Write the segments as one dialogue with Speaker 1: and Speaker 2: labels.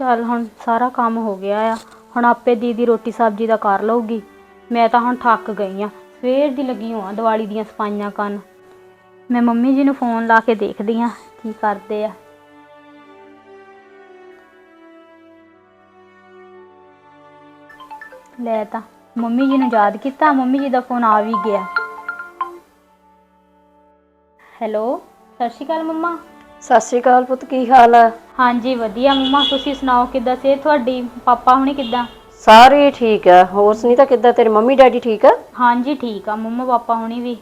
Speaker 1: ਚੱਲ ਹੁਣ ਸਾਰਾ ਕੰਮ ਹੋ ਗਿਆ ਆ। ਹੁਣ ਆਪੇ ਦੀਦੀ ਰੋਟੀ ਸਬਜ਼ੀ ਦਾ ਕਰ ਲਊਗੀ। ਮੈਂ ਤਾਂ ਹੁਣ ਥੱਕ ਗਈ ਆ। ਸਵੇਰ ਦੀ ਲੱਗੀ ਹੋਵਾਂ ਦੀਵਾਲੀ ਦੀਆਂ ਸਫਾਈਆਂ ਕਰਨ। ਮੈਂ ਮੰਮੀ ਜੀ ਨੂੰ ਫੋਨ ਲਾ ਕੇ ਦੇਖਦੀ ਆ ਕੀ ਕਰਦੇ ਆ। ਲੈ ਤਾਂ ਮੰਮੀ ਜੀ ਨੂੰ ਯਾਦ ਕੀਤਾ, ਮੰਮੀ ਜੀ ਦਾ ਫੋਨ ਆ ਵੀ ਗਿਆ। ਹੈਲੋ, ਸਤਿ ਸ਼੍ਰੀ ਅਕਾਲ ਮੰਮਾ।
Speaker 2: ਸਤਿ ਸ਼੍ਰੀ ਅਕਾਲ ਪੁੱਤ ਕੀ ਹਾਲ ਆ?
Speaker 1: ਹਾਂਜੀ ਵਧੀਆ ਮੰਮਾ ਤੁਸੀਂ ਸੁਣਾਓ ਕਿੱਦਾਂ? ਸੇ ਤੁਹਾਡੀ? ਪਾਪਾ ਹੁਣੀ ਕਿੱਦਾਂ?
Speaker 2: ਸਾਰੇ ਠੀਕ ਆ। ਹੋਰ ਸੁਨੀਤਾ ਕਿੱਦਾਂ? ਤੇਰੇ ਮੰਮੀ ਡੈਡੀ ਠੀਕ ਆ?
Speaker 1: ਹਾਂਜੀ ਠੀਕ ਆ ਮੰਮਾ ਪਾਪਾ ਹੁਣੀ ਵੀ।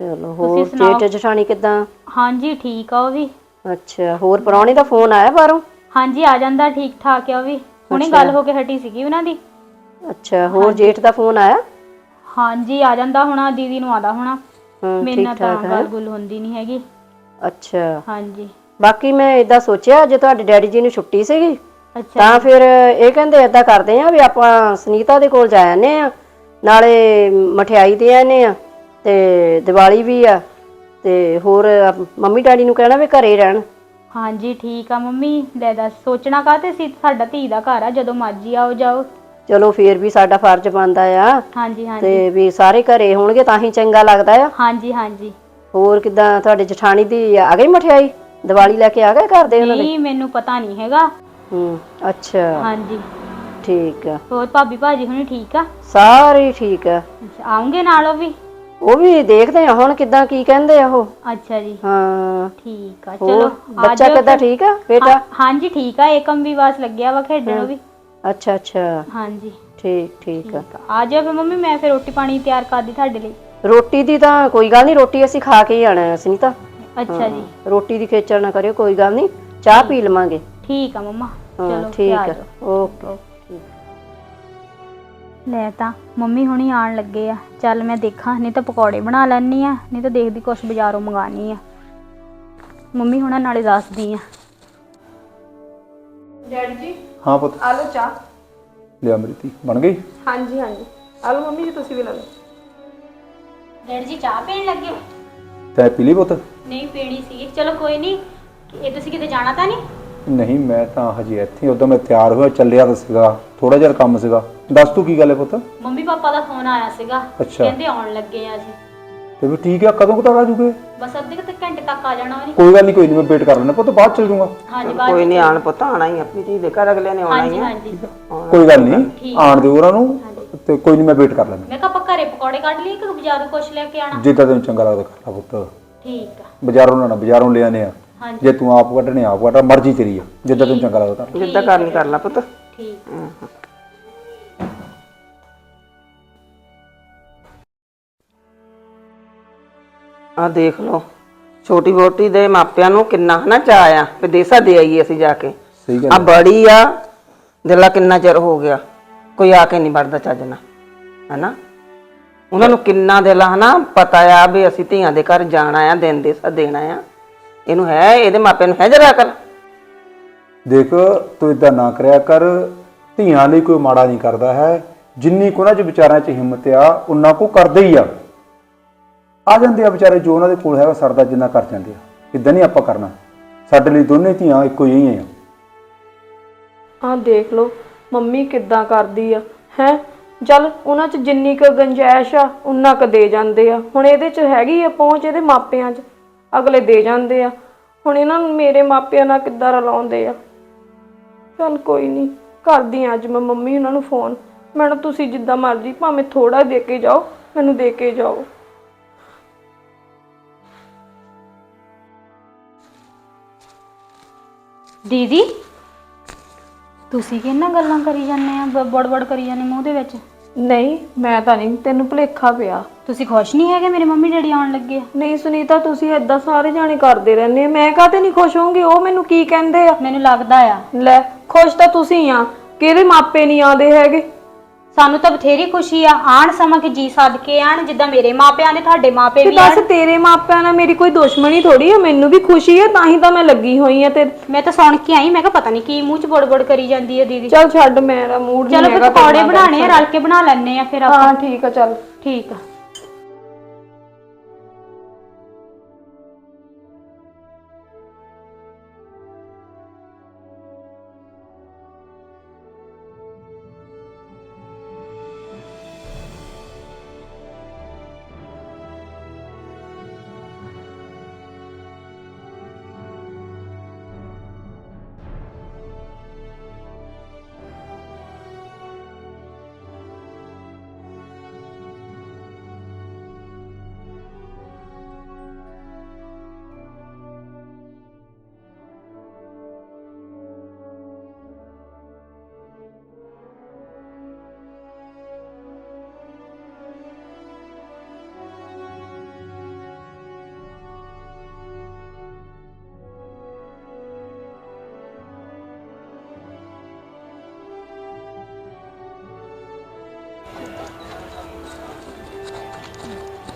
Speaker 2: ਚਲੋ ਹੋਰ
Speaker 1: ਸੁਣਾਓ?
Speaker 2: ਜੇਠ ਜਠਾਣੀ ਕਿੱਦਾਂ?
Speaker 1: ਹਾਂਜੀ ਠੀਕ ਆ ਉਹ ਵੀ।
Speaker 2: ਅੱਛਾ ਹੋਰ ਪ੍ਰਾਹੁਣੇ ਦਾ ਫੋਨ ਆਇਆ ਬਾਹਰੋਂ?
Speaker 1: ਹਾਂਜੀ ਆ ਜਾਂਦਾ ਠੀਕ ਠਾਕ ਆ ਉਹ ਵੀ। ਹੁਣੇ
Speaker 2: ਅੱਛਾ।
Speaker 1: ਗੱਲ ਹੋ ਕੇ ਹਟੀ ਸੀਗੀ ਉਹਨਾਂ ਦੀ।
Speaker 2: ਅੱਛਾ ਹੋਰ ਜੇਠ ਦਾ ਫੋਨ ਆਇਆ?
Speaker 1: ਹਾਂਜੀ ਆ ਜਾਂਦਾ ਹੋਣਾ ਦੀਦੀ ਨੂੰ ਆਦਾ ਹੋਣਾ।
Speaker 2: ਹਾਂ
Speaker 1: ਮੇਰੇ
Speaker 2: ਠੀਕ
Speaker 1: ਨਾਲ ਤਾਂ
Speaker 2: ਠਾਕ ਹੈ?
Speaker 1: ਗੱਲ ਗੁੱਲ ਹੁੰਦੀ ਨਹੀਂ ਹੈਗੀ।
Speaker 2: ਅੱਛਾ।
Speaker 1: ਹਾਂਜੀ।
Speaker 2: ਬਾਕੀ ਮੈਂ ਇਦਾਂ ਸੋਚਿਆ ਜੇ ਤੁਹਾਡੇ ਡੈਡੀ ਜੀ ਨੂੰ ਛੁੱਟੀ ਸੀਗੀ
Speaker 1: ਅੱਛਾ।
Speaker 2: ਤਾਂ ਫਿਰ ਇਹ ਕਹਿੰਦੇ ਇਦਾਂ ਕਰਦੇ ਆ ਵੀ ਆਪਾਂ ਸੁਨੀਤਾ ਦੇ ਕੋਲ ਜਾ ਆਨੇ ਆ ਨਾਲੇ ਮਠਿਆਈ ਦੇ ਆਨੇ ਆ ਤੇ ਦੀਵਾਲੀ ਵੀ ਆ ਤੇ ਹੋਰ ਆਪ- ਮੰਮੀ ਡੈਡੀ ਨੂੰ ਕਹਿਣਾ ਵੀ ਘਰੇ ਰਹਿਣ।
Speaker 1: ਹਾਂਜੀ ਠੀਕ ਆ ਮੰਮੀ ਲੈ ਦੱਸ ਸੋਚਣਾ ਕਾਤੇ ਸੀ? ਸਾਡਾ ਧੀ ਦਾ ਘਰ ਆ ਜਦੋਂ ਮਰਜ਼ੀ ਆਓ ਜਾਓ।
Speaker 2: ਚਲੋ ਫੇਰ ਵੀ ਸਾਡਾ ਫਰਜ਼ ਬਣਦਾ ਆ।
Speaker 1: ਹਾਂਜੀ ਹਾਂਜੀ।
Speaker 2: ਤੇ ਵੀ ਸਾਰੇ ਘਰੇ ਹੋਣਗੇ ਤਾਂ ਹੀ ਚੰਗਾ ਲੱਗਦਾ ਆ।
Speaker 1: ਹਾਂਜੀ ਹਾਂਜੀ।
Speaker 2: ਹੋਰ ਕਿਦਾਂ ਤੁਹਾਡੇ ਜਠਾਣੀ ਦੀ ਆ ਗਈ ਮਠਿਆਈ? ਦੀਵਾਲੀ ਲੈ ਕੇ ਆ ਗਏ ਘਰ ਦੇ ਉਹਨਾਂ ਦੇ?
Speaker 1: ਨਹੀਂ ਮੈਨੂੰ ਪਤਾ ਨਹੀਂ ਹੈਗਾ।
Speaker 2: ਹੂੰ ਅੱਛਾ।
Speaker 1: ਹਾਂਜੀ।
Speaker 2: ਠੀਕ ਆ।
Speaker 1: ਹੋਰ ਭਾਬੀ ਭਾਜੀ ਹੁਣੀ ਠੀਕ ਆ?
Speaker 2: ਸਾਰੇ ਠੀਕ ਆ।
Speaker 1: ਅੱਛਾ ਆਉਂਗੇ ਨਾਲ ਉਹ ਵੀ?
Speaker 2: ਉਹ ਵੀ ਦੇਖਦੇ ਆ ਹੁਣ ਕਿਦਾਂ ਕੀ ਕਹਿੰਦੇ ਆ ਉਹ।
Speaker 1: ਅੱਛਾ ਜੀ।
Speaker 2: ਹਾਂ।
Speaker 1: ਠੀਕ ਆ
Speaker 2: ਹੋਰ
Speaker 1: ਚਲੋ
Speaker 2: ਬੱਚਾ ਕਿਦਾਂ
Speaker 1: ਫਿਰ।
Speaker 2: ਠੀਕ ਆ ਬੇਟਾ?
Speaker 1: ਹਾਂ- ਹਾਂਜੀ ਠੀਕ ਆ ਏਕਮ ਵੀ ਬਸ ਲੱਗਿਆ ਵਾ ਖੇਡਣ ਉਹ ਵੀ।
Speaker 2: ਅੱਛਾ ਅੱਛਾ।
Speaker 1: ਹਾਂਜੀ।
Speaker 2: ਠੀਕ ਠੀਕ ਆ।
Speaker 1: ਠੀਕ ਆ। ਆ ਜਾਓ ਫਿਰ ਮੰਮੀ ਮੈਂ ਫਿਰ ਰੋਟੀ ਪਾਣੀ ਤਿਆਰ ਕਰਦੀ ਤੁਹਾਡੇ ਲਈ।
Speaker 2: ਰੋਟੀ ਦੀ ਤਾਂ ਕੋਈ ਗੱਲ ਨਹੀਂ ਰੋਟੀ ਅਸੀਂ ਖਾ ਕੇ ਹੀ ਆਣਾ ਹੈ ਸੁਨੀਤਾ।
Speaker 1: ਅੱਛਾ ਜੀ।
Speaker 2: ਰੋਟੀ ਦੀ ਖੇਚਲ ਨਾ ਕਰਿਓ ਕੋਈ ਗੱਲ ਨਹੀਂ ਚਾਹ ਪੀ ਲਵਾਂਗੇ।
Speaker 1: ਠੀਕ ਆ ਮੰਮਾ
Speaker 2: ਹਾਂ
Speaker 1: ਚਲੋ
Speaker 2: ਠੀਕ
Speaker 1: ਆ।
Speaker 2: ਓਕੇ।
Speaker 1: ਲੈ ਤਾਂ ਮੰਮੀ ਹੁਣੀ ਆਣ ਲੱਗੇ ਆ। ਚੱਲ ਮੈਂ ਦੇਖਾਂ ਨਹੀਂ ਤਾਂ ਪਕੌੜੇ ਬਣਾ ਲੈਣੀ ਆ ਨਹੀਂ ਤਾਂ ਦੇਖਦੀ ਕੁਛ ਬਾਜ਼ਾਰੋਂ ਮੰਗਾਣੀ ਆ। ਮੰਮੀ ਹੁਣਾਂ ਨਾਲੇ ਦੱਸਦੀ ਆ।
Speaker 3: ਡੈਡੀ ਜੀ
Speaker 4: ਹਾਂ ਪੁੱਤ।
Speaker 3: ਆ ਲਓ ਚਾਹ।
Speaker 4: ਲਿਆ ਮਰੀਤੀ ਬਣ ਗਈ?
Speaker 3: ਹਾਂਜੀ ਹਾਂਜੀ। ਆ ਲਓ ਮੰਮੀ ਜੀ ਤੁਸੀਂ ਵੀ ਲੈ ਲਓ।
Speaker 1: ਡੈਡੀ ਜੀ ਚਾਹ ਪੀਣ ਲੱਗੇ
Speaker 4: ਤੈ ਪੀ ਲਈ ਪੁੱਤ?
Speaker 1: ਨਹੀਂ ਪੀਣੀ ਸੀ ਚਲੋ ਕੋਈ ਨਹੀਂ ਇਹ ਤੁਸੀਂ ਕਿਤੇ ਜਾਣਾ ਤਾਂ ਨਹੀਂ?
Speaker 4: ਨਹੀਂ ਮੈਂ ਤਾਂ ਹਜੇ ਇੱਥੇ ਉਦੋਂ ਮੈਂ ਤਿਆਰ ਹੋਇਆ ਚੱਲਿਆ ਤਾਂ ਸੀਗਾ ਥੋੜਾ ਜਿਹਾ ਕੰਮ ਸੀਗਾ। ਦੱਸ ਤੂੰ ਕੀ ਗੱਲ ਹੈ ਪੁੱਤ?
Speaker 1: ਮੰਮੀ ਪਾਪਾ ਦਾ ਫੋਨ ਆਇਆ ਸੀਗਾ
Speaker 4: ਅੱਛਾ।
Speaker 1: ਕਹਿੰਦੇ ਆਉਣ ਲੱਗੇ ਆ ਜੀ।
Speaker 4: ਤੇ ਵੀ ਠੀਕ ਆ ਕਦੋਂ ਕੁ ਤੱਕ ਆ ਜੂਗੇ?
Speaker 1: ਬਸ ਅੱਧੇ ਕੁ ਤੱਕ ਘੰਟੇ ਤੱਕ ਆ ਜਾਣਾ ਉਹਨੇ।
Speaker 4: ਕੋਈ ਗੱਲ ਨਹੀਂ ਕੋਈ ਨਹੀਂ ਮੈਂ ਵੇਟ ਕਰ ਲੈਣਾ ਪੁੱਤ ਬਾਅਦ ਚੱਲ ਜੂਗਾ।
Speaker 1: ਹਾਂਜੀ ਬਾਅਦ
Speaker 5: ਕੋਈ ਨਹੀਂ ਆਣ ਪੁੱਤ ਆਣਾ ਹੀ ਆ, ਆਪਣੀ ਧੀ ਦੇ ਘਰ ਅਗਲੇ ਨੇ ਆਉਣਾ
Speaker 1: ਹਾਂਜੀ
Speaker 5: ਹੀ ਆ।
Speaker 1: ਹਾਂਜੀ
Speaker 4: ਕੋਈ ਗੱਲ ਨਹੀਂ ਆਣ ਦਿਓ ਉਹਨਾਂ ਨੂੰ। ਤੇ ਕੋਈ ਨਹੀਂ ਮੈਂ ਵੇਟ ਕਰ ਲੈਣਾ
Speaker 1: ਮੈਂ ਕਿਹਾ ਆਪਾਂ ਘਰੇ ਪਕੌੜੇ ਕੱਢ ਲਈਏ ਕਿ ਬਾਜ਼ਾਰੋਂ ਕੁਛ ਲੈ ਕੇ ਆਣਾ
Speaker 4: ਜਿੱਦਾਂ ਤੈਨੂੰ ਚੰਗਾ ਲੱਗਦਾ ਕਰ ਲਾ ਪੁੱਤ।
Speaker 1: ਠੀਕ ਆ।
Speaker 4: ਬਾਜ਼ਾਰੋਂ ਨਾ ਬਾਜ਼ਾਰੋਂ ਲੈ ਆਨੇ ਆ।
Speaker 1: ਹਾਂਜੀ।
Speaker 4: ਜੇ ਤੂੰ ਆਪ ਕੱਢਣੇ ਆਪ ਕੱਢ ਮਰਜ਼ੀ ਤੇਰੀ ਆ। ਜਿੱਦਾਂ ਤੈਨੂੰ ਚੰਗਾ ਲੱਗਦਾ ਕਰ
Speaker 5: ਜਿੱਦਾਂ ਕਰਨੀ ਕਰ ਲਾ ਪੁੱਤ।
Speaker 1: ਠੀਕ।
Speaker 5: ਆ ਦੇਖ ਲਓ ਛੋਟੀ ਬੋਟੀ ਦੇ ਮਾਪਿਆਂ ਨੂੰ ਕਿੰਨਾ ਹਨਾ ਚਾਅ ਆ ਵਿਦੇਸ਼ਾ ਦੇ ਆਈਏ ਅਸੀਂ ਜਾ ਕੇ।
Speaker 4: ਸਹੀ ਗੱਲ
Speaker 5: ਆ। ਬੜੀ ਆ ਦਿਲਾ ਕਿੰਨਾ ਚਿਰ ਹੋ ਗਿਆ। ਕੋਈ ਆ ਕੇ ਨਹੀਂ ਵੜਦਾ ਚੱਜ ਨਾਲ ਹਨਾ? ਉਹਨਾਂ ਨੂੰ ਕਿੰਨਾ ਦਿਲ ਆ ਹਨਾ? ਪਤਾ ਆ ਵੀ ਅਸੀਂ ਧੀਆਂ ਦੇ ਘਰ ਜਾਣਾ ਆ ਦਿਨ ਦੇ ਸਾ ਦੇਣਾ ਆ। ਇਹਨੂੰ ਹੈ ਇਹਦੇ ਮਾਪਿਆਂ ਨੂੰ ਹੈ ਜਰਾ ਕਰ
Speaker 4: ਦੇਖ ਤੂੰ ਇਦਾਂ ਨਾ ਕਰਿਆ ਕਰ। ਧੀਆਂ ਲਈ ਕੋਈ ਮਾੜਾ ਨਹੀਂ ਕਰਦਾ ਹੈ। ਜਿੰਨੀ ਕੁ ਉਹਨਾਂ ਚ ਵਿਚਾਰਾਂ ਚ ਹਿੰਮਤ ਆ ਉਹਨਾਂ ਕੋ ਕਰਦੇ ਹੀ ਆ। ਆ ਜਾਂਦੇ ਆ ਵਿਚਾਰੇ ਜੋ ਉਹਨਾਂ ਦੇ ਕੋਲ ਹੈਗਾ ਸਰਦਾ ਜਿੰਨਾ ਕਰ ਜਾਂਦੇ ਆ। ਇਦਾਂ ਨਹੀਂ ਆਪਾਂ ਕਰਨਾ। ਸਾਡੇ ਲਈ ਦੋਨੇ ਧੀਆਂ ਇੱਕੋ ਜਿਹੀਆਂ ਆ।
Speaker 3: ਆਹ ਦੇਖ ਲਓ ਮੰਮੀ ਕਿੱਦਾਂ ਕਰਦੀ ਆ? ਹੈ? ਚੱਲ ਉਹਨਾਂ 'ਚ ਜਿੰਨੀ ਕੁ ਗੰਜਾਇਸ਼ ਆ, ਉਨਾ ਕੁ ਦੇ ਜਾਂਦੇ ਆ। ਹੁਣ ਇਹਦੇ 'ਚ ਹੈਗੀ ਆ ਪਹੁੰਚ ਇਹਦੇ ਮਾਪਿਆਂ 'ਚ? ਅਗਲੇ ਦੇ ਜਾਂਦੇ ਆ। ਹੁਣ ਇਹਨਾਂ ਨੂੰ ਮੇਰੇ ਮਾਪਿਆਂ ਨਾਲ ਕਿੱਦਾਂ ਰਲਾਉਂਦੇ ਆ? ਚੱਲ ਕੋਈ ਨਹੀਂ ਕਰਦੀ ਆ ਅੱਜ ਮੈਂ ਮੰਮੀ ਉਹਨਾਂ ਨੂੰ ਫੋਨ ਮੈਡਮ ਤੁਸੀਂ ਜਿੱਦਾਂ ਮਰਜ਼ੀ ਭਾਵੇਂ ਥੋੜਾ ਦੇ ਕੇ ਜਾਓ, ਮੈਨੂੰ ਦੇ ਕੇ ਜਾਓ।
Speaker 1: ਦੀਦੀ? ਤੁਸੀਂ ਕਿੰਨਾ ਗੱਲਾਂ ਕਰੀ ਜਾਂਦੇ ਆ? ਬੜਬੜ ਕਰੀ ਜਾਂਦੇ ਮੂੰਹ ਦੇ ਵਿੱਚ?
Speaker 3: ਨਹੀਂ ਮੈਂ ਤਾਂ ਨਹੀਂ ਤੈਨੂੰ ਭੁਲੇਖਾ ਪਿਆ।
Speaker 1: ਤੁਸੀਂ ਖੁਸ਼ ਨਹੀਂ ਹੈਗੇ ਮੇਰੇ ਮੰਮੀ ਡੈਡੀ ਆਉਣ ਲੱਗੇ? ਆ
Speaker 3: ਨਹੀਂ ਸੁਨੀਤਾ ਤੁਸੀਂ ਏਦਾਂ ਸਾਰੇ ਜਾਣੇ ਕਰਦੇ ਰਹਿੰਦੇ ਆ ਮੈਂ ਕਾਹਤੇ ਨਹੀਂ ਖੁਸ਼ ਹੋਊਂਗੀ? ਉਹ ਮੈਨੂੰ ਕੀ ਕਹਿੰਦੇ ਆ?
Speaker 1: ਮੈਨੂੰ ਲੱਗਦਾ ਆ।
Speaker 3: ਲੈ ਖੁਸ਼ ਤਾਂ ਤੁਸੀਂ ਆ। ਕਿਹਦੇ ਮਾਪੇ ਨਹੀਂ ਆਉਂਦੇ ਹੈਗੇ?
Speaker 1: ਸਾਨੂੰ ਤਾਂ ਬਥੇਰੀ ਖੁਸ਼ੀ ਆ ਆਣ ਸਮਾਂ ਕਿ ਜੀ ਸੱਦ ਕੇ ਆਣ ਜਿੱਦਾਂ ਮੇਰੇ ਮਾਪਿਆਂ ਦੇ ਤੁਹਾਡੇ ਮਾਪੇ
Speaker 3: ਤੇ
Speaker 1: ਵੀ
Speaker 3: ਬਸ
Speaker 1: ਆਣ
Speaker 3: ਤੇਰੇ ਮਾਪਿਆਂ ਨਾਲ ਮੇਰੀ ਕੋਈ ਦੁਸ਼ਮਣੀ ਥੋੜੀ ਆ ਮੈਨੂੰ ਵੀ ਖੁਸ਼ੀ ਹੈ ਤਾਂ ਹੀ ਤਾਂ ਮੈਂ ਲੱਗੀ ਹੋਈ ਆ ਤੇ
Speaker 1: ਮੈਂ ਤਾਂ ਸੁਣ ਕੇ ਆਈ ਮੈਂ ਕਿਹਾ ਪਤਾ ਨਹੀਂ ਕੀ ਮੂੰਹ 'ਚ ਬੜਬੜ ਕਰੀ ਜਾਂਦੀ ਹੈ ਦੀਦੀ।
Speaker 3: ਚੱਲ ਛੱਡ ਮੇਰਾ ਮੂਡ
Speaker 1: ਚਲੋ
Speaker 3: ਨਹੀਂ
Speaker 1: ਫਿਰ
Speaker 3: ਹੈਗਾ
Speaker 1: ਪਕੌੜੇ
Speaker 3: ਤੇਰੇ ਨਾਲ
Speaker 1: ਬਣਾਣੇ ਆ ਰਲ ਕੇ ਬਣਾ ਲੈਣੇ ਆ ਫਿਰ ਆਪਾਂ।
Speaker 3: ਹਾਂ ਠੀਕ ਆ ਚੱਲ।
Speaker 1: ਠੀਕ ਆ।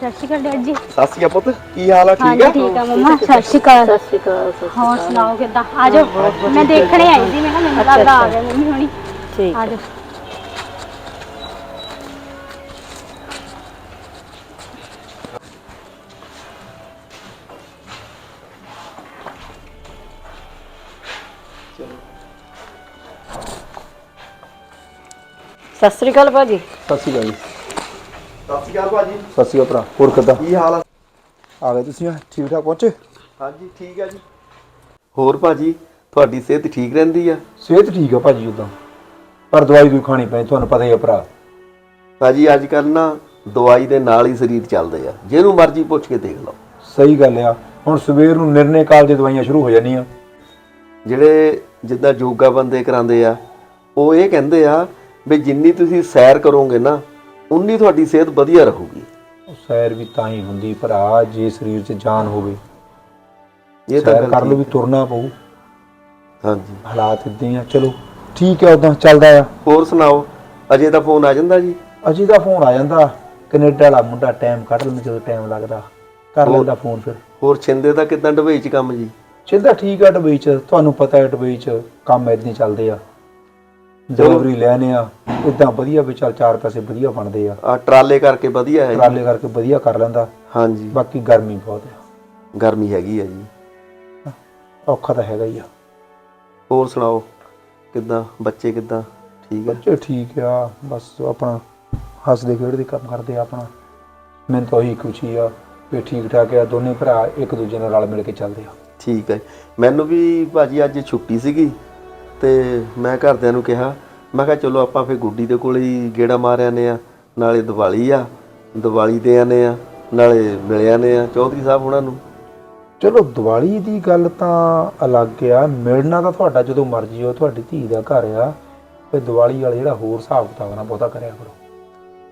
Speaker 1: ਸਤਿ ਸ਼੍ਰੀ ਅਕਾਲ ਡੈਡ ਜੀ।
Speaker 6: ਸਤਿ ਸ਼੍ਰੀ ਅਕਾਲ ਪੁੱਤ ਕੀ ਹਾਲ ਆ ਠੀਕ
Speaker 1: ਹਾਂਜੀ
Speaker 6: ਆ?
Speaker 1: ਠੀਕ ਆ ਮੰਮਾ ਸਤਿ ਸ਼੍ਰੀ ਅਕਾਲ।
Speaker 2: ਸਤਿ ਸ਼੍ਰੀ ਅਕਾਲ ਸਤਿ
Speaker 1: ਹੋਰ ਸੁਣਾਓ ਕਿੱਦਾਂ? ਆ ਜਾਓ ਮੈਂ ਦੇਖਣੇ ਆਈ ਸੀ ਮੈਂ ਕਿਹਾ ਮੈਨੂੰ ਲੱਗਦਾ ਆ ਗਏ ਮੰਮੀ ਹੁਣੀ।
Speaker 2: ਠੀਕ
Speaker 1: ਆ। ਜਾਓ
Speaker 2: ਸਤਿ ਸ਼੍ਰੀ ਅਕਾਲ ਭਾਜੀ।
Speaker 4: ਸਤਿ ਸ਼੍ਰੀ ਅਕਾਲ ਜੀ।
Speaker 6: ਸਤਿ ਸ਼੍ਰੀ ਅਕਾਲ ਭਾਜੀ।
Speaker 4: ਸਤਿ ਸ਼੍ਰੀ ਅਕਾਲ ਭਰਾ ਹੋਰ ਕਿੱਦਾਂ?
Speaker 6: ਕੀ ਹਾਲ ਆ?
Speaker 4: ਆ ਗਏ ਤੁਸੀਂ ਠੀਕ ਠਾਕ ਪਹੁੰਚੇ?
Speaker 6: ਹਾਂਜੀ ਠੀਕ ਆ ਜੀ। ਹੋਰ ਭਾਜੀ ਤੁਹਾਡੀ ਸਿਹਤ ਠੀਕ ਰਹਿੰਦੀ ਆ?
Speaker 4: ਸਿਹਤ ਠੀਕ ਆ ਭਾਜੀ ਉਦਾਂ। ਪਰ ਦਵਾਈ ਕੋਈ ਖਾਣੀ ਪਈ ਤੁਹਾਨੂੰ ਪਤਾ ਹੀ ਆ ਭਰਾ।
Speaker 6: ਭਾਜੀ ਅੱਜ ਕੱਲ ਨਾ ਦਵਾਈ ਦੇ ਨਾਲ ਹੀ ਸਰੀਰ ਚੱਲਦੇ ਆ। ਜਿਹਨੂੰ ਮਰਜ਼ੀ ਪੁੱਛ ਕੇ ਦੇਖ ਲਓ।
Speaker 4: ਸਹੀ ਗੱਲ ਆ। ਹੁਣ ਸਵੇਰ ਨੂੰ ਨਿਰਣੇ ਕਾਲ ਦੇ ਦਵਾਈਆਂ ਸ਼ੁਰੂ ਹੋ ਜਾਂਦੀਆਂ।
Speaker 6: ਜਿਹੜੇ ਜਿੱਦਾਂ ਯੋਗਾ ਬੰਦੇ ਕਰਾਉਂਦੇ ਆ ਉਹ ਇਹ ਕਹਿੰਦੇ ਆ ਵੀ ਜਿੰਨੀ ਤੁਸੀਂ ਸੈਰ ਕਰੋਗੇ ਨਾ ਉਨੀ ਤੁਹਾਡੀ ਸਿਹਤ ਵਧੀਆ ਰਹੂਗੀ।
Speaker 4: ਉਹ ਸੈਰ ਵੀ ਤਾਂ ਹੀ ਹੁੰਦੀ ਭਰਾ ਜੇ ਸਰੀਰ 'ਚ ਜਾਨ ਹੋਵੇ
Speaker 6: ਇਹ ਤਾਂ
Speaker 4: ਸੈਰ
Speaker 6: ਗੱਲ
Speaker 4: ਕਰ ਲਓ
Speaker 6: ਠੀਕ
Speaker 4: ਵੀ ਤੁਰਨਾ ਪਊ।
Speaker 6: ਹਾਂਜੀ।
Speaker 4: ਹਾਲਾਤ ਇਦਾਂ ਹੀ ਆ। ਚਲੋ ਠੀਕ ਹੈ ਉਦਾਂ ਚੱਲਦਾ ਆ।
Speaker 6: ਹੋਰ ਸੁਣਾਓ ਅਜੇ ਦਾ ਫੋਨ ਆ ਜਾਂਦਾ ਜੀ?
Speaker 4: ਅਜੀ ਦਾ ਫੋਨ ਆ ਜਾਂਦਾ। ਕੈਨੇਡਾ ਵਾਲਾ ਮੁੰਡਾ ਟਾਈਮ ਕੱਢ ਲੈਂਦਾ ਜਦੋਂ ਟਾਈਮ ਲੱਗਦਾ। ਕਰ ਲੈਂਦਾ ਫੋਨ ਫਿਰ।
Speaker 6: ਹੋਰ ਛਿੰਦੇ ਦਾ ਕਿਦਾਂ ਡਬਈ ਚ ਕੰਮ ਜੀ?
Speaker 4: ਚਿੰਦਾ ਠੀਕ ਆ ਡਬਈ ਚ। ਤੁਹਾਨੂੰ ਪਤਾ ਹੈ ਡਬਈ ਚ ਕੰਮ ਏਦਾਂ ਹੀ ਚੱਲਦੇ ਆ। ਡਿਲੀਵਰੀ ਲੈਣੇ ਆ ਇਦਾਂ ਵਧੀਆ ਵੀ ਚੱਲ ਚਾਰ ਪੈਸੇ ਵਧੀਆ ਬਣਦੇ ਆ।
Speaker 6: ਆ ਟਰਾਲੇ ਕਰਕੇ ਵਧੀਆ ਹੈ ਜੀ।
Speaker 4: ਟਰਾਲੇ ਕਰਕੇ ਵਧੀਆ ਕਰ ਲੈਂਦਾ।
Speaker 6: ਹਾਂਜੀ।
Speaker 4: ਬਾਕੀ ਗਰਮੀ ਬਹੁਤ ਆ।
Speaker 6: ਗਰਮੀ ਹੈਗੀ ਆ ਜੀ।
Speaker 4: ਔਖਾ ਤਾਂ ਹੈਗਾ ਹੀ ਆ।
Speaker 6: ਹੋਰ ਸੁਣਾਓ? ਕਿੱਦਾਂ? ਬੱਚੇ ਕਿੱਦਾਂ? ਠੀਕ ਆ?
Speaker 4: ਬੱਚੇ ਠੀਕ ਆ ਬਸ ਆਪਣਾ ਹੱਸਦੇ ਖੇਡਦੇ ਕੰਮ ਕਰਦੇ ਆ ਆਪਣਾ। ਮੈਨੂੰ ਤਾਂ ਉਹੀ ਖੁਸ਼ੀ ਆ ਵੀ ਠੀਕ ਠਾਕ ਆ ਦੋਨੇ ਭਰਾ ਇੱਕ ਦੂਜੇ ਨਾਲ ਰਲ ਮਿਲ ਕੇ ਚੱਲਦੇ ਆ।
Speaker 6: ਠੀਕ ਹੈ ਮੈਨੂੰ ਵੀ ਭਾਜੀ ਅੱਜ ਛੁੱਟੀ ਸੀਗੀ। ਤੇ ਮੈਂ ਘਰਦਿਆਂ ਨੂੰ ਕਿਹਾ ਮੈਂ ਕਿਹਾ ਚਲੋ ਆਪਾਂ ਫੇ ਗੁੱਡੀ ਦੇ ਕੋਲ ਹੀ ਗੇੜਾ ਮਾਰ ਆਨੇ ਆ ਨਾਲੇ ਦੀਵਾਲੀ ਆ ਦੀਵਾਲੀ ਦੇ ਆਨੇ ਆ ਨਾਲੇ ਮਿਲ ਆਨੇ ਆ ਚੌਧਰੀ ਸਾਹਿਬ ਉਹਨਾਂ ਨੂੰ।
Speaker 4: ਚਲੋ ਦੀਵਾਲੀ ਦੀ ਗੱਲ ਤਾਂ ਅਲੱਗ ਆ ਮਿਲਣਾ ਤਾਂ ਤੁਹਾਡਾ ਜਦੋਂ ਮਰਜ਼ੀ ਹੋ ਤੁਹਾਡੀ ਧੀ ਦਾ ਘਰ ਆ ਤੇ ਦੀਵਾਲੀ ਵਾਲਾ ਜਿਹੜਾ ਹੋਰ ਹਿਸਾਬ ਕਿਤਾਬ ਨਾਲ ਬਹੁਤਾ ਕਰਿਆ ਕਰੋ।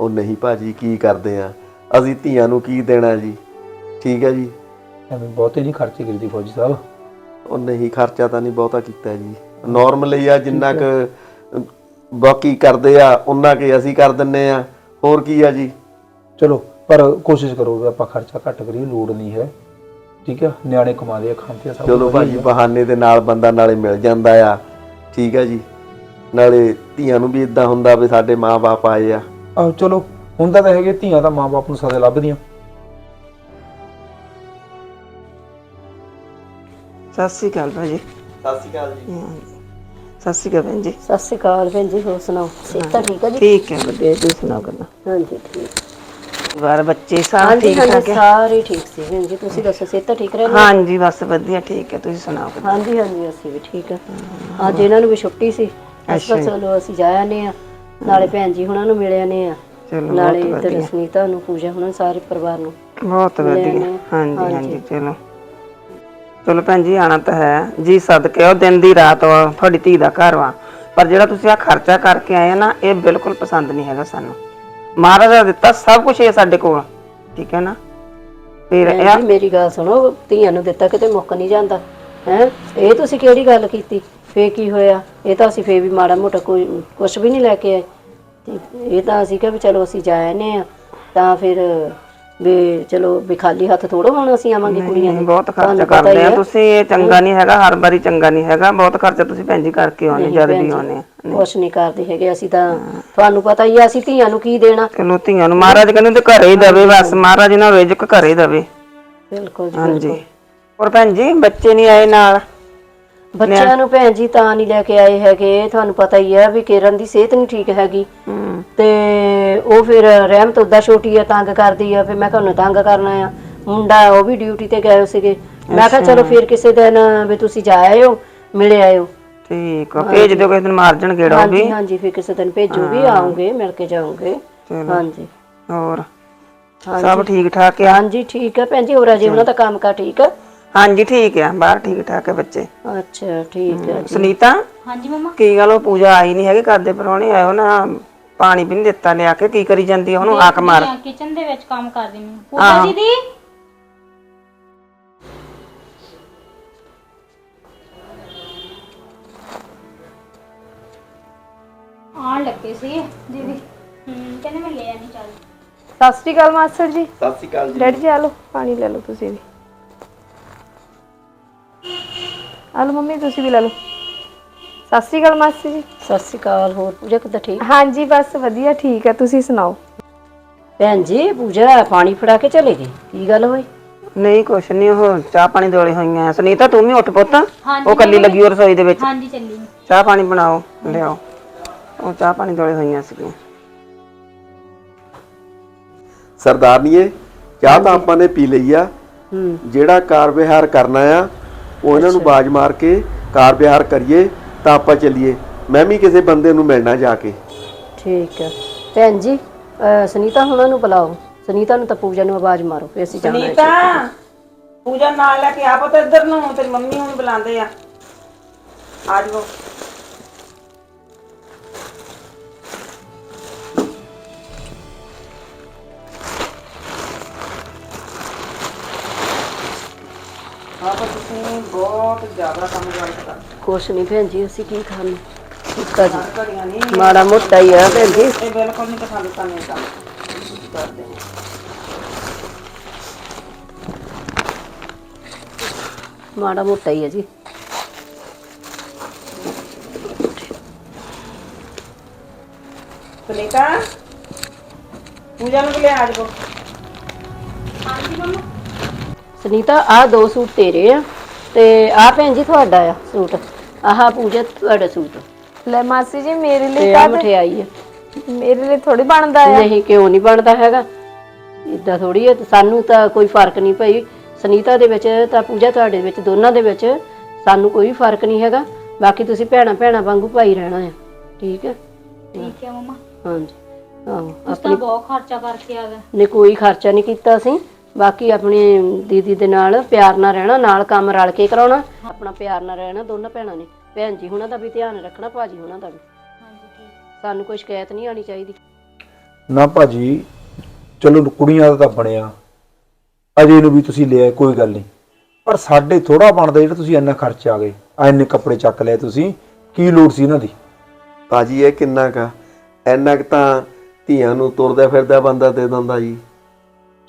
Speaker 6: ਉਹ ਨਹੀਂ ਭਾਜੀ ਕੀ ਕਰਦੇ ਆ? ਅਸੀਂ ਧੀਆਂ ਨੂੰ ਕੀ ਦੇਣਾ ਜੀ? ਠੀਕ ਹੈ ਜੀ?
Speaker 4: ਐਵੇਂ ਬਹੁਤੇ ਨਹੀਂ ਖਰਚੇ ਕਰੀਦੀ ਫੌਜੀ ਸਾਹਿਬ।
Speaker 6: ਉਹ ਨਹੀਂ ਖਰਚਾ ਤਾਂ ਨਹੀਂ ਬਹੁਤਾ ਕੀਤਾ ਜੀ। ਨਾਰਮਲ ਹੀ ਆ ਜਿੰਨਾ ਕ ਬਾਕੀ ਕਰਦੇ ਆ ਉਹਨਾਂ ਕੇ ਅਸੀਂ ਕਰ ਦਿੰਨੇ ਆ। ਹੋਰ ਕੀ ਆ ਜੀ?
Speaker 4: ਚਲੋ ਪਰ ਕੋਸ਼ਿਸ਼ ਕਰੋ ਵੀ ਆਪਾਂ ਖਰਚਾ ਘੱਟ ਕਰੀਏ ਲੋੜ ਨਹੀਂ ਹੈ। ਠੀਕ ਆ? ਨਿਆਣੇ ਕਮਾਦੇ ਆ ਖਾਂਦੇ ਆ ਸਭ
Speaker 6: ਚਲੋ ਭਾਜੀ
Speaker 4: ਆ।
Speaker 6: ਬਹਾਨੇ ਦੇ ਨਾਲ ਬੰਦਾ ਨਾਲੇ ਮਿਲ ਜਾਂਦਾ ਆ। ਠੀਕ ਹੈ ਜੀ? ਨਾਲੇ ਧੀਆਂ ਨੂੰ ਵੀ ਇਦਾਂ ਹੁੰਦਾ ਵੀ ਸਾਡੇ ਮਾਪੇ ਆਏ ਆ।
Speaker 4: ਆਹੋ ਚਲੋ ਹੁੰਦਾ ਤਾਂ ਹੈਗੇ ਧੀਆਂ ਤਾਂ ਮਾਪੇ ਨੂੰ ਸਦਾ ਲੱਭਦੀਆਂ।
Speaker 5: ਸਤਿ ਸ਼੍ਰੀ ਅਕਾਲ ਭਾਜੀ।
Speaker 6: ਸਤਿ ਸ਼੍ਰੀ ਅਕਾਲ ਜੀ।
Speaker 5: ਸਤਿ ਸ਼੍ਰੀ ਅਕਾਲ ਭੈਣ ਜੀ।
Speaker 2: ਸਤਿ ਸ਼੍ਰੀ ਅਕਾਲ ਭੈਣ ਜੀ ਹੋਰ ਸੁਣਾਓ? ਸਿਹਤ ਤਾਂ ਠੀਕ ਆ ਜੀ?
Speaker 5: ਠੀਕ ਹੈ ਵਧੀਆ ਤੁਸੀਂ ਸੁਣਾਓ ਕਿੱਦਾਂ
Speaker 2: ਹਾਂਜੀ ਠੀਕ।
Speaker 5: ਪਰਿਵਾਰ ਬੱਚੇ ਸਭ
Speaker 2: ਹਾਂਜੀ
Speaker 5: ਠੀਕ
Speaker 2: ਹਾਂਜੀ
Speaker 5: ਠਾਕ ਹੈ?
Speaker 2: ਸਾਰੇ ਠੀਕ ਸੀ ਭੈਣ ਜੀ ਤੁਸੀਂ ਦੱਸੋ ਸਿਹਤ ਤਾਂ ਠੀਕ ਰਹਿੰਦੀ
Speaker 5: ਹਾਂਜੀ ਬਸ ਵਧੀਆ ਠੀਕ ਹੈ ਤੁਸੀਂ ਸੁਣਾਓ ਕਿੱਦਾਂ
Speaker 2: ਹਾਂਜੀ ਹਾਂਜੀ ਅਸੀਂ ਵੀ ਠੀਕ ਆ ਅੱਜ ਇਹਨਾਂ ਨੂੰ ਵੀ ਛੁੱਟੀ ਸੀ। ਕਿਹਾ ਚਲੋ ਅਸੀਂ ਜਾ ਆਨੇ ਆ ਨਾਲੇ ਭੈਣ ਜੀ ਹੁਣਾਂ ਨੂੰ ਮਿਲ ਆਨੇ ਆ
Speaker 5: ਚਲੋ
Speaker 2: ਨਾਲੇ
Speaker 5: ਬਹੁਤ
Speaker 2: ਇੱਧਰ
Speaker 5: ਵਧੀਆ।
Speaker 2: ਸੁਨੀਤਾ ਨੂੰ ਪੂਜਾ ਹੁਣਾਂ ਸਾਰੇ ਪਰਿਵਾਰ ਨੂੰ
Speaker 5: ਬਹੁਤ ਵਧੀਆ।
Speaker 2: ਨੇ।
Speaker 5: ਹਾਂਜੀ ਹਾਂਜੀ। ਚਲੋ। ਚਲੋ ਭੈਣ ਜੀ ਆਣਾ ਤਾਂ ਹੈ। ਜੀ ਸਦਕੇ ਉਹ ਦਿਨ ਦੀ ਰਾਤ ਵਾ ਤੁਹਾਡੀ ਧੀ ਦਾ ਘਰ ਵਾ। ਪਰ ਜਿਹੜਾ ਤੁਸੀਂ ਆ ਖਰਚਾ ਕਰਕੇ ਆਏ ਆ ਨਾ ਇਹ ਬਿਲਕੁਲ ਪਸੰਦ ਨਹੀਂ ਹੈਗਾ ਸਾਨੂੰ। ਮਹਾਰਾਜ ਦਾ ਦਿੱਤਾ ਸਭ ਕੁਝ ਇਹ ਸਾਡੇ ਕੋਲ ਠੀਕ ਹੈ ਨਾ? ਫਿਰ ਇਹ
Speaker 2: ਭੈਣ ਜੀ ਮੇਰੀ ਗੱਲ ਸੁਣੋ ਧੀਆਂ ਨੂੰ ਦਿੱਤਾ ਕਿਤੇ ਮੁੱਕ ਨਹੀਂ ਜਾਂਦਾ ਹੈ? ਇਹ ਤੁਸੀਂ ਕਿਹੜੀ ਗੱਲ ਕੀਤੀ? ਫੇ ਕੀ ਹੋਇਆ? ਇਹ ਤਾਂ ਅਸੀਂ ਫੇ ਵੀ ਮਾੜਾ ਮੋਟਾ ਕੋਈ ਕੁਝ ਵੀ ਨਹੀਂ ਲੈ ਕੇ ਆਏ। ਤੇ ਇਹ ਤਾਂ ਅਸੀਂ ਕਿਹਾ ਵੀ ਚਲੋ ਅਸੀਂ ਜਾ ਆਨੇ ਆ ਤਾਂ ਫਿਰ ਵੀ ਚਲੋ ਵੀ ਖਾਲੀ ਹੱਥ ਥੋੜੋ ਹੁਣ ਅਸੀਂ ਆਵਾਂਗੇ ਕੁੜੀਆਂ ਦੇ।
Speaker 5: ਬਹੁਤ ਖਰਚਾ
Speaker 2: ਤੁਹਾਨੂੰ ਪਤਾ
Speaker 5: ਕਰਦੇ ਆ
Speaker 2: ਹੈ।
Speaker 5: ਤੁਸੀਂ ਇਹ ਚੰਗਾ ਨਹੀਂ ਹੈਗਾ ਹਰ ਵਾਰੀ ਚੰਗਾ ਨਹੀਂ ਹੈਗਾ ਬਹੁਤ ਖਰਚਾ ਤੁਸੀਂ ਭੈਣ ਜੀ ਕਰਕੇ ਆਉਣੇ ਜਦ ਵੀ ਆਉਣੇ।
Speaker 2: ਕੁਛ ਨਹੀਂ ਕਰਦੇ ਹੈਗੇ ਅਸੀਂ ਤਾਂ ਤੁਹਾਨੂੰ ਪਤਾ ਹੀ ਆ ਅਸੀਂ ਧੀਆਂ ਨੂੰ ਕੀ ਦੇਣਾ?
Speaker 5: ਚਲੋ ਧੀਆਂ ਨੂੰ ਮਹਾਰਾਜ ਕਹਿੰਦੇ ਤੇ ਘਰੇ ਹੀ ਦਵੇ ਬਸ ਮਹਾਰਾਜ ਇਹਨਾਂ ਨੂੰ ਰਿਜ਼ਕ ਘਰੇ ਹੀ ਦਵੇ।
Speaker 2: ਬਿਲਕੁਲ ਜੀ
Speaker 5: ਹਾਂਜੀ। ਹੋਰ ਭੈਣ ਜੀ ਬੱਚੇ ਨਹੀਂ ਆਏ ਨਾਲ?
Speaker 2: ਬੱਚਿਆਂ ਨੂੰ ਭੈਣ ਜੀ ਤਾਂ ਨਹੀਂ ਲੈ ਕੇ ਆਏ ਹੈਗੇ ਤੁਹਾਨੂੰ ਪਤਾ ਹੀ ਹੈ ਵੀ ਕਿਰਨ ਦੀ ਸਿਹਤ ਨਹੀਂ ਠੀਕ ਹੈਗੀ।
Speaker 5: ਹੂੰ।
Speaker 2: ਤੇ ਉਹ ਫਿਰ ਰਹਿਮਤ ਉਦਾਂ ਛੋਟੀ ਆ ਤੰਗ ਕਰਦੀ ਆ ਫਿਰ ਮੈਂ ਕਿਹਾ ਉਹਨੂੰ ਤੰਗ ਕਰਨਾ ਆ। ਮੁੰਡਾ ਉਹ ਵੀ ਡਿਊਟੀ ਤੇ ਗਏ ਸੀਗੇ। ਮੈਂ ਕਿਹਾ ਚਲੋ ਫਿਰ ਕਿਸੇ ਦਿਨ ਵੀ ਤੁਸੀਂ ਜਾ ਆਇਓ ਮਿਲ ਆਇਓ।
Speaker 5: ਠੀਕ ਆ ਭੇਜ ਦਿਓ ਕਿਸੇ ਦਿਨ ਮਾਰ ਜਾਣ ਗੇੜਾ ਉਹ ਵੀ।
Speaker 2: ਹਾਂਜੀ ਹਾਂਜੀ ਫਿਰ ਕਿਸੇ ਦਿਨ ਭੇਜੋ ਵੀ ਆਉਂਗੇ ਮਿਲ ਕੇ ਜਾਓਗੇ। ਹਾਂਜੀ।
Speaker 5: ਹੋਰ? ਸਭ ਠੀਕ ਠਾਕ ਆ?
Speaker 2: ਹਾਂਜੀ ਠੀਕ ਆ ਭੈਣ ਜੀ ਹੋਰ ਅਜੇ ਉਹਨਾਂ ਦਾ ਕੰਮ ਕਾ ਠੀਕ ਆ?
Speaker 5: ਹਾਂਜੀ ਠੀਕ ਆ। ਬਾਹਰ ਠੀਕ ਠਾਕ ਆ ਬੱਚੇ।
Speaker 2: ਅੱਛਾ ਠੀਕ ਆ
Speaker 5: ਸੁਨੀਤਾ?
Speaker 1: ਹਾਂਜੀ ਮੰਮਾ।
Speaker 5: ਕੀ ਗੱਲ ਉਹ ਪੂਜਾ ਆਈ ਨਹੀਂ ਹੈਗੀ ਕਰਦੇ ਪਰੋਣੇ ਆਇਓ ਨਾ ਪਾਣੀ ਵੀ ਨਹੀਂ ਦਿੱਤਾ ਲਿਆ ਕੇ। ਕੀ ਕਰੀ ਜਾਂਦੀ ਆ ਉਹਨੂੰ ਆਕ ਮਾਰ।
Speaker 1: ਕਿਚਨ ਦੇ ਵਿੱਚ ਕੰਮ ਕਰਦੀ ਮੈਂ ਪੂਜਾ ਦੀਦੀ? ਆਣ ਲੱਗੇ ਸੀ ਦੀਦੀ। ਹੂੰ ਕਹਿੰਦੇ ਮੈਂ ਲੈ ਆਣੀ ਚੱਲ।
Speaker 3: ਸਤਿ ਸ਼੍ਰੀ ਅਕਾਲ ਮਾਸਟਰ ਜੀ।
Speaker 6: ਸਤਿ ਸ਼੍ਰੀ ਅਕਾਲ ਜੀ।
Speaker 3: ਡੈਡੀ ਜੀ ਆ ਲਓ ਪਾਣੀ ਲੈ ਲਓ ਤੁਸੀਂ ਵੀ। ਆ ਲਓ ਮੰਮੀ ਤੁਸੀਂ ਵੀ ਲੈ ਲਓ। ਸਤਿ ਸ਼੍ਰੀ ਅਕਾਲ ਮਾਸਟਰ ਜੀ।
Speaker 2: ਸਤਿ ਸ਼੍ਰੀ ਅਕਾਲ ਹੋਰ ਪੂਜਾ ਕਿੱਦਾਂ ਠੀਕ?
Speaker 3: ਹਾਂਜੀ ਬਸ ਵਧੀਆ ਠੀਕ ਹੈ ਤੁਸੀਂ ਸੁਣਾਓ?
Speaker 2: ਭੈਣ ਜੀ ਪੂਜਾ ਪਾਣੀ ਫੜਾ ਕੇ ਚਲੇ ਗਈ ਕੀ ਗੱਲ ਹੋਈ?
Speaker 5: ਨਹੀਂ ਕੁਛ ਨਹੀਂ ਉਹ ਚਾਹ ਪਾਣੀ ਦੋਲੇ ਹੋਈਆਂ ਆ। ਸੁਨੀਤਾ ਤੂੰ ਵੀ ਉੱਠ ਪੁੱਤ। ਉਹ ਕੱਲੀ ਲੱਗੀ ਉਹ ਰਸੋਈ ਦੇ ਵਿੱਚ।
Speaker 1: ਹਾਂਜੀ ਚੱਲੀ
Speaker 5: ਚਾਹ ਪਾਣੀ ਬਣਾਓ ਲਿਆਓ। ਉਹ ਚਾਹ ਪਾਣੀ ਦੋਲੇ ਹੋਈਆਂ ਸੀਗੀਆਂ।
Speaker 6: ਸਰਦਾਰਨੀਏ ਚਾਹ ਤਾਂ ਆਪਾਂ ਨੇ ਪੀ ਲਈ ਆ। ਜਿਹੜਾ ਕਾਰ ਵਿਹਾਰ ਕਰਨਾ ਆ ਉਹ ਇਹਨਾਂ ਨੂੰ ਬਾਜ ਮਾਰ ਕੇ ਕਾਰ ਵਿਹਾਰ ਕਰੀਏ ਤਾਂ ਆਪਾਂ ਚੱਲੀਏ। ਮੈਂ ਵੀ ਕਿਸੇ ਬੰਦੇ ਨੂੰ ਮਿਲਣਾ ਜਾ ਕੇ।
Speaker 2: ਠੀਕ ਹੈ। ਭੈਣ ਜੀ ਅਹ ਸੁਨੀਤਾ ਹੁਣਾਂ ਨੂੰ ਬੁਲਾਓ। ਸੁਨੀਤਾ ਨੂੰ ਤਾਂ ਪੂਜਾ ਨੂੰ ਆਵਾਜ਼ ਮਾਰੋ ਫੇ ਅਸੀਂ ਜਾਣਾ ਹੈ
Speaker 5: ਸੁਨੀਤਾ ਪੂਜਾ ਨਾਲ ਲੈ ਕੇ ਆ ਪੁੱਤ ਇੱਧਰ ਨੂੰ ਤੇਰੀ ਮੰਮੀ ਹੁਣ ਬੁਲਾਉਂਦੇ ਆ। ਆ ਜਾਓ। ਆਪ ਤੁਸੀਂ ਬਹੁਤ ਜ਼ਿਆਦਾ ਕੰਮ ਗਲਤ ਕਰਦੇ
Speaker 2: ਕੁਛ ਨਹੀਂ ਭੈਣ ਜੀ ਅਸੀਂ ਕੀ ਖਾਣਾ ਸੁੱਕਾ ਜੀ
Speaker 5: ਘੜੀਆਂ ਨਹੀਂ
Speaker 2: ਮਾੜਾ ਮੋਟਾ ਹੀ ਆ ਭੈਣ ਜੀ
Speaker 5: ਇਹ ਬਿਲਕੁਲ ਨਹੀਂ ਪਸੰਦ ਕਰਨੇ ਕੰਮ ਕਰਦੇ ਆ।
Speaker 2: ਮਾੜਾ ਮੋਟਾ ਹੀ ਹੈ ਜੀ
Speaker 5: ਸੁਨੀਤਾ ਪੂਜਾ ਨੂੰ ਵੀ ਲੈ ਆ ਜਾਓ
Speaker 2: ਸੁਨੀਤਾ ਆਹ ਦੋ ਸੂਟ ਤੇਰੇ ਆ ਤੇ ਆਹ ਭੈਣ ਜੀ ਤੁਹਾਡਾ ਆ ਸੂਟ। ਆਹ ਪੂਜਾ ਤੁਹਾਡਾ ਸੂਟ।
Speaker 3: ਲੈ ਮਾਸੀ ਜੀ ਮੇਰੇ ਲਈ
Speaker 2: ਤੇ ਆ ਮਠਿਆਈ ਆ।
Speaker 3: ਮੇਰੇ ਲਈ ਥੋੜੀ ਬਣਦਾ ਆ।
Speaker 2: ਨਹੀਂ ਕਿਉਂ ਨਹੀਂ ਬਣਦਾ ਹੈਗਾ? ਇਦਾਂ ਥੋੜੀ ਹੈ ਸਾਨੂੰ ਤਾਂ ਕੋਈ ਫ਼ਰਕ ਨਹੀਂ ਪਈ। ਸੁਨੀਤਾ ਦੇ ਵਿੱਚ ਤਾਂ ਪੂਜਾ ਤੁਹਾਡੇ ਵਿੱਚ ਦੋਨਾਂ ਦੇ ਵਿੱਚ ਸਾਨੂੰ ਕੋਈ ਫ਼ਰਕ ਨਹੀਂ ਹੈਗਾ। ਬਾਕੀ ਤੁਸੀਂ ਭੈਣਾ ਭੈਣਾ ਵਾਂਗੂ ਭਾਈ ਰਹਿਣਾ ਆ। ਠੀਕ ਹੈ
Speaker 1: ਠੀਕ ਹੈ ਮਮਾ।
Speaker 2: ਹਾਂਜੀ। ਆਹੋ
Speaker 1: ਉਸ ਤਾਂ ਬਹੁਤ ਖਰਚਾ ਕਰਕੇ ਆ ਗਿਆ
Speaker 2: ਨੇ ਕੋਈ ਖਰਚਾ ਨਹੀਂ ਕੀਤਾ ਸੀ ਬਾਕੀ ਆਪਣੀ ਦੀਦੀ ਦੇ ਨਾਲ ਪਿਆਰ ਨਾਲ ਰਹਿਣਾ ਨਾਲ ਕੰਮ ਰਲ ਕੇ ਕਰਾਉਣਾ ਆਪਣਾ ਪਿਆਰ ਨਾਲ ਰਹਿਣਾ ਦੋਨਾਂ ਭੈਣਾਂ ਨੇ। ਭੈਣ ਜੀ ਹੁਣਾਂ ਦਾ ਵੀ ਧਿਆਨ ਰੱਖਣਾ ਭਾਜੀ ਹੁਣਾਂ ਦਾ ਵੀ। ਸਾਨੂੰ ਕੋਈ ਸ਼ਿਕਾਇਤ ਨਹੀਂ ਆਣੀ ਚਾਹੀਦੀ।
Speaker 4: ਨਾ ਭਾਜੀ ਚਲੋ ਕੁੜੀਆਂ ਦਾ ਤਾਂ ਬਣਿਆ। ਅਜੇ ਨੂੰ ਵੀ ਤੁਸੀਂ ਲਿਆ ਕੋਈ ਗੱਲ ਨਹੀਂ। ਪਰ ਸਾਡੇ ਥੋੜਾ ਬਣਦਾ ਜਿਹੜਾ ਤੁਸੀਂ ਇੰਨਾ ਖਰਚ ਆ ਗਏ। ਆ ਇੰਨੇ ਕੱਪੜੇ ਚੱਕ ਲਏ ਤੁਸੀਂ ਕੀ ਲੋੜ ਸੀ ਇਹਨਾਂ ਦੀ?
Speaker 6: ਭਾਜੀ ਇਹ ਕਿੰਨਾ ਕਾ ਇੰਨਾ ਕੁ ਤਾਂ ਧੀਆਂ ਨੂੰ ਤੁਰਦਾ ਫਿਰਦਾ ਬੰਦਾ ਦੇ ਦਿੰਦਾ ਜੀ।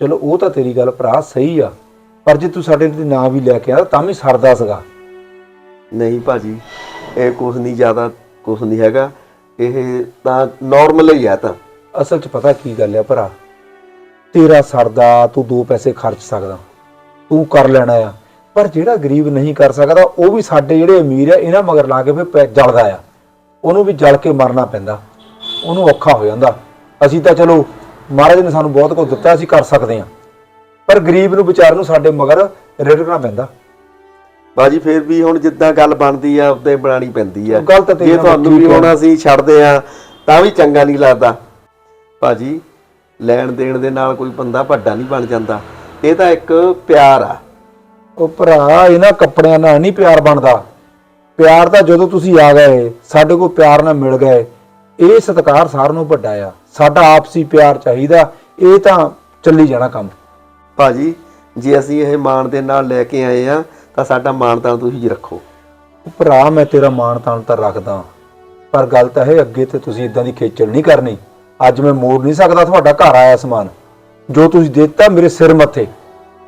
Speaker 4: ਚਲੋ ਉਹ ਤਾਂ ਤੇਰੀ ਗੱਲ ਭਰਾ ਸਹੀ ਆ ਪਰ ਜੇ ਤੂੰ ਸਾਡੇ ਤੇ ਨਾਂ ਵੀ ਲੈ ਕੇ ਆ ਤਾਂ ਵੀ ਸਰਦਾ ਸੀਗਾ।
Speaker 6: ਨਹੀਂ ਭਾਜੀ ਇਹ ਕੁਛ ਨਹੀਂ ਜ਼ਿਆਦਾ ਕੁਛ ਨਹੀਂ ਹੈਗਾ। ਇਹ ਤਾਂ ਨਾਰਮਲ ਹੀ ਆ ਤਾਂ।
Speaker 4: ਅਸਲ 'ਚ ਪਤਾ ਕੀ ਗੱਲ ਆ ਭਰਾ? ਤੇਰਾ ਸਰਦਾ ਤੂੰ ਦੋ ਪੈਸੇ ਖਰਚ ਸਕਦਾ। ਤੂੰ ਕਰ ਲੈਣਾ ਆ। ਪਰ ਜਿਹੜਾ ਗਰੀਬ ਨਹੀਂ ਕਰ ਸਕਦਾ ਉਹ ਵੀ ਸਾਡੇ ਜਿਹੜੇ ਅਮੀਰ ਆ ਇਹਨਾਂ ਮਗਰ ਲਾ ਕੇ ਫਿਰ ਜਲਦਾ ਆ। ਉਹਨੂੰ ਵੀ ਜਲ ਕੇ ਮਰਨਾ ਪੈਂਦਾ। ਉਹਨੂੰ ਔਖਾ ਹੋ ਜਾਂਦਾ। ਅਸੀਂ ਤਾਂ ਚਲੋ ਮਹਾਰਾਜ ਨੇ ਸਾਨੂੰ ਬਹੁਤ ਕੁਝ ਦਿੱਤਾ ਅਸੀਂ ਕਰ ਸਕਦੇ ਆ ਪਰ ਗਰੀਬ ਨੂੰ ਵਿਚਾਰ ਨੂੰ ਸਾਡੇ ਮਗਰ ਰਿੜਕਣਾ ਪੈਂਦਾ।
Speaker 6: ਭਾਜੀ ਫਿਰ ਵੀ ਹੁਣ ਜਿੱਦਾਂ ਗੱਲ ਬਣਦੀ ਆ ਉਦਾਂ ਹੀ ਬਣਾਣੀ ਪੈਂਦੀ ਆ।
Speaker 4: ਉਹ ਗੱਲ ਤਾਂ ਤੇਰੀ
Speaker 6: ਜੇ
Speaker 4: ਨਾਲ
Speaker 6: ਤੁਹਾਨੂੰ ਵੀ। ਹੁਣ ਅਸੀਂ ਛੱਡਦੇ ਆ ਤਾਂ ਵੀ ਚੰਗਾ ਨਹੀਂ ਲੱਗਦਾ। ਭਾਜੀ ਲੈਣ ਦੇਣ ਦੇ ਨਾਲ ਕੋਈ ਬੰਦਾ ਵੱਡਾ ਨਹੀਂ ਬਣ ਜਾਂਦਾ। ਇਹ ਤਾਂ ਇੱਕ ਪਿਆਰ ਆ।
Speaker 4: ਉਹ ਭਰਾ ਇਹਨਾਂ ਕੱਪੜਿਆਂ ਨਾਲ ਨਹੀਂ ਪਿਆਰ ਬਣਦਾ। ਪਿਆਰ ਤਾਂ ਜਦੋਂ ਤੁਸੀਂ ਆ ਗਏ ਸਾਡੇ ਕੋਲ ਪਿਆਰ ਨਾਲ ਮਿਲ ਗਏ। ਇਹ ਸਤਿਕਾਰ ਸਾਰਿਆਂ ਨੂੰ ਵੱਡਾ ਆ। ਸਾਡਾ ਆਪਸੀ ਪਿਆਰ ਚਾਹੀਦਾ ਇਹ ਤਾਂ ਚੱਲੀ ਜਾਣਾ ਕੰਮ।
Speaker 6: ਭਾਜੀ ਜੇ ਅਸੀਂ ਇਹ ਮਾਣ ਦੇ ਨਾਲ ਲੈ ਕੇ ਆਏ ਆ ਤਾਂ ਸਾਡਾ ਮਾਣ ਤਾਂ ਤੁਸੀਂ ਰੱਖੋ।
Speaker 4: ਭਰਾ ਮੈਂ ਤੇਰਾ ਮਾਣ ਤਾਣ ਤਾਂ ਰੱਖਦਾ। ਪਰ ਗੱਲ ਤਾਂ ਇਹ ਅੱਗੇ ਤੇ ਤੁਸੀਂ ਇਦਾਂ ਦੀ ਖੇਚਲ ਨਹੀਂ ਕਰਨੀ। ਅੱਜ ਮੈਂ ਮੋੜ ਨਹੀਂ ਸਕਦਾ ਤੁਹਾਡਾ ਘਰ ਆਇਆ ਸਮਾਨ। ਜੋ ਤੁਸੀਂ ਦਿੱਤਾ ਮੇਰੇ ਸਿਰ ਮੱਥੇ।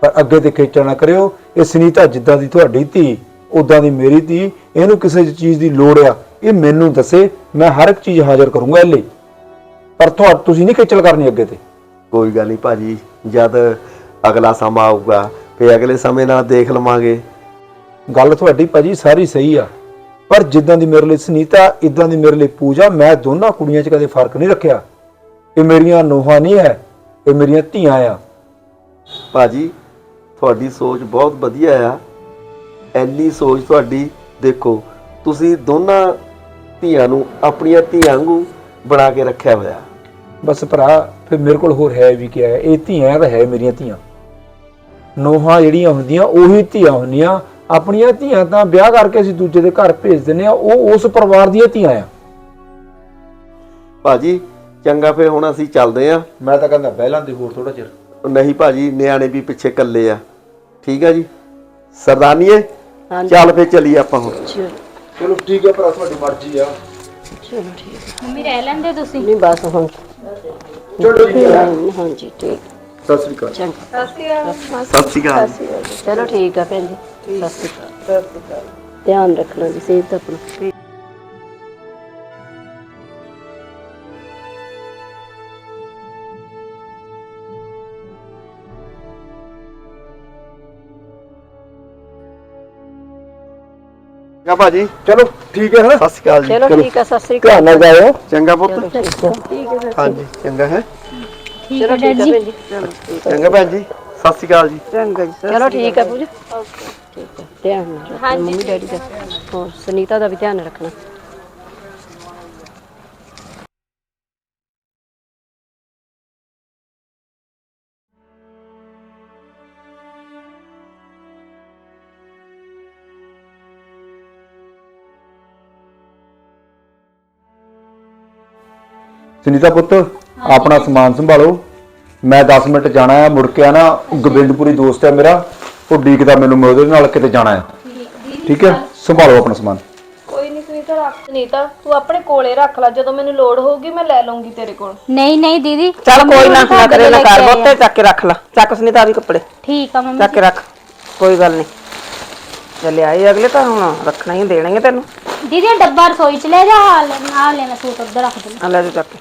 Speaker 4: ਪਰ ਅੱਗੇ ਤੇ ਖੇਚਲ ਨਾ ਕਰਿਓ ਇਹ ਸੁਨੀਤਾ ਜਿੱਦਾਂ ਦੀ ਤੁਹਾਡੀ ਧੀ ਉਦਾਂ ਦੀ ਮੇਰੀ ਧੀ ਇਹਨੂੰ ਕਿਸੇ ਚੀਜ਼ ਦੀ ਲੋੜ ਆ। ਇਹ ਮੈਨੂੰ ਦੱਸੇ ਮੈਂ ਹਰ ਇੱਕ ਚੀਜ਼ ਹਾਜ਼ਰ ਕਰੂੰਗਾ ਇਹ ਲਈ। ਪਰ ਤੁਹਾ ਤੁਸੀਂ ਨਹੀਂ ਖੇਚਲ ਕਰਨੀ ਅੱਗੇ ਤੇ।
Speaker 6: ਕੋਈ ਗੱਲ ਨਹੀਂ ਭਾਜੀ ਜਦ ਅਗਲਾ ਸਮਾਂ ਆਊਗਾ ਫੇ ਅਗਲੇ ਸਮੇਂ ਨਾਲ ਦੇਖ ਲਵਾਂਗੇ।
Speaker 4: ਗੱਲ ਤੁਹਾਡੀ ਭਾਜੀ ਸਾਰੀ ਸਹੀ ਆ ਪਰ ਜਿੱਦਾਂ ਦੀ ਮੇਰੇ ਲਈ ਸੁਨੀਤਾ ਇਦਾਂ ਦੀ ਮੇਰੇ ਲਈ ਪੂਜਾ ਮੈਂ ਦੋਨਾਂ ਕੁੜੀਆਂ 'ਚ ਕਦੇ ਫ਼ਰਕ ਨਹੀਂ ਰੱਖਿਆ। ਇਹ ਮੇਰੀਆਂ ਨੋਹਾਂ ਨਹੀਂ ਹੈ ਇਹ ਮੇਰੀਆਂ ਧੀਆਂ ਆ।
Speaker 6: ਭਾਜੀ ਤੁਹਾਡੀ ਸੋਚ ਬਹੁਤ ਵਧੀਆ ਆ। ਐਨੀ ਸੋਚ ਤੁਹਾਡੀ ਦੇਖੋ ਤੁਸੀਂ ਦੋਨਾਂ ਧੀਆਂ ਨੂੰ ਆਪਣੀਆਂ ਧੀਆਂ ਵਾਂਗੂ ਬਣਾ ਕੇ ਰੱਖਿਆ ਹੋਇਆ।
Speaker 4: ਬਸ ਭਰਾ ਫਿਰ ਮੇਰੇ ਕੋਲ ਹੋਰ ਹੈ ਵੀ ਕੀ ਹੈ? ਇਹ ਧੀਆਂ ਤਾਂ ਹੈ ਮੇਰੀਆਂ ਧੀਆਂ। ਨੋਹਾਂ ਜਿਹੜੀਆਂ ਹੁੰਦੀਆਂ ਉਹੀ ਧੀਆਂ ਹੁੰਦੀਆਂ। ਆਪਣੀਆਂ ਧੀਆਂ ਤਾਂ ਵਿਆਹ ਕਰਕੇ ਅਸੀਂ ਦੂਜੇ ਦੇ ਘਰ ਭੇਜ ਦਿੰਦੇ ਆ ਉਹ ਉਸ ਪਰਿਵਾਰ ਦੀਆਂ ਧੀਆਂ ਆ।
Speaker 6: ਭਾਜੀ ਚੰਗਾ ਫੇ ਹੁਣ ਅਸੀਂ ਚੱਲਦੇ ਆ
Speaker 4: ਮੈਂ ਤਾਂ ਕਹਿੰਦਾ ਪਹਿਲਾਂ ਦੀ ਹੋਰ ਥੋੜਾ ਚਿਰ।
Speaker 6: ਨਹੀਂ ਭਾਜੀ ਨਿਆਣੇ ਵੀ ਪਿੱਛੇ ਕੱਲੇ ਆ। ਠੀਕ ਆ ਜੀ? ਸਰਦਾਨੀਏ
Speaker 2: ਹਾਂਜੀ।
Speaker 6: ਚੱਲ ਫੇ ਚੱਲੀਏ ਆਪਾਂ ਹੁਣ।
Speaker 2: ਚਲੋ।
Speaker 4: ਚਲੋ ਠੀਕ ਹੈ ਭਰਾ ਤੁਹਾਡੀ ਮਰਜ਼ੀ ਆ।
Speaker 2: ਚਲੋ ਠੀਕ ਹੈ।
Speaker 1: ਮੰਮੀ ਰਹਿ ਲੈਂਦੇ ਤੁਸੀਂ?
Speaker 2: ਨਹੀਂ ਬਸ ਹੁਣ।
Speaker 4: ਚਲੋ ਠੀਕ ਹੈ।
Speaker 2: ਹਾਂਜੀ ਠੀਕ।
Speaker 4: ਸਤਿ ਸ੍ਰੀ ਅਕਾਲ।
Speaker 2: ਚੰਗਾ।
Speaker 6: ਸਤਿ ਸ਼੍ਰੀ ਅਕਾਲ।
Speaker 2: ਚਲੋ ਠੀਕ ਆ ਭੈਣ ਜੀ। ਸਤਿ ਸ਼੍ਰੀ ਅਕਾਲ। ਧਿਆਨ ਰੱਖਣਾ ਜੀ ਸਿਹਤ ਆਪਣਾ।
Speaker 6: ਚੰਗਾ ਭਾਜੀ।
Speaker 4: ਚਲੋ ਠੀਕ ਹੈ ਹਾਂ
Speaker 6: ਸਤਿ ਸ਼੍ਰੀ ਅਕਾਲ ਜੀ।
Speaker 2: ਚਲੋ ਠੀਕ ਆ ਸਤਿ ਸ਼੍ਰੀ ਅਕਾਲ।
Speaker 4: ਧਿਆਨ ਨਾਲ ਜਾਇਓ।
Speaker 6: ਚੰਗਾ ਪੁੱਤ।
Speaker 2: ਠੀਕ ਹੈ।
Speaker 6: ਹਾਂਜੀ ਚੰਗਾ ਹੈ?
Speaker 2: ਚਲੋ ਠੀਕ ਭੈਣ ਜੀ।
Speaker 6: ਚੰਗਾ ਭੈਣ ਜੀ। ਸਤਿ ਸ਼੍ਰੀ ਅਕਾਲ ਜੀ।
Speaker 5: ਚੰਗਾ ਜੀ
Speaker 2: ਚਲੋ ਠੀਕ ਆ ਪੂਜਾ। ਠੀਕ ਆ ਧਿਆਨ ਨਾਲ ਰੱਖਣਾ। ਮੰਮੀ ਡੈਡੀ ਦਾ। ਹੋਰ ਸੁਨੀਤਾ ਦਾ ਵੀ ਧਿਆਨ ਰੱਖਣਾ।
Speaker 4: ਸੁਨੀਤਾ ਪੁੱਤ ਆਪਣਾ ਸਮਾਨ ਸੰਭਾਲੋ। ਮੈਂ 10 ਮਿੰਟ ਜਾਣਾ ਹੈ ਮੁੜ ਕੇ ਆ ਨਾ ਗੋਬਿੰਦਪੁਰੀ ਦੋਸਤ ਹੈ ਮੇਰਾ ਉਹ ਡੀਕਦਾ ਮੈਨੂੰ ਮੈਂ ਉਹਦੇ ਨਾਲ ਕਿਤੇ ਜਾਣਾ ਹੈ ਠੀਕ ਹੈ ਸੰਭਾਲੋ ਆਪਣਾ ਸਮਾਨ।
Speaker 3: ਕੋਈ ਨਹੀਂ ਸੁਨੀਤਾ ਰੱਖ ਸੁਨੀਤਾ ਤੂੰ ਆਪਣੇ ਕੋਲੇ ਰੱਖ ਲੈ ਜਦੋਂ ਮੈਨੂੰ ਲੋੜ ਹੋਊਗੀ ਮੈਂ ਲੈ ਲਵਾਂਗੀ ਤੇਰੇ ਕੋਲ।
Speaker 1: ਨਹੀਂ ਨਹੀਂ ਦੀਦੀ
Speaker 5: ਚੱਲ ਕੋਈ ਨਾ ਨਾ ਕਰੇ ਨਾ ਕਰ ਬੋਤੇ ਚੱਕ ਕੇ ਰੱਖ ਲੈ। ਚੱਕ ਸੁਨੀਤਾ ਵੀ ਕੱਪੜੇ।
Speaker 1: ਠੀਕ ਆ ਮੰਮੀ
Speaker 5: ਚੱਕ ਕੇ ਰੱਖ। ਕੋਈ ਗੱਲ ਨਹੀਂ ਚੱਲੇ ਆਏ ਅਗਲੇ ਤਾਂ ਹੁਣ ਰੱਖਣਾ ਹੀ ਦੇਣਾ ਹੀ ਆ ਤੈਨੂੰ।
Speaker 1: ਦੀਦੀ ਇਹ ਡੱਬਾ ਰਸੋਈ ਚ ਲੈ ਜਾ ਆ ਲੈ ਆ ਲੈ ਮੈਂ ਸੂਟ ਉੱਧਰ ਰੱਖ ਦਿੰਦੀ।
Speaker 5: ਆ ਲੈ ਜਾ ਚੱਕ ਕੇ।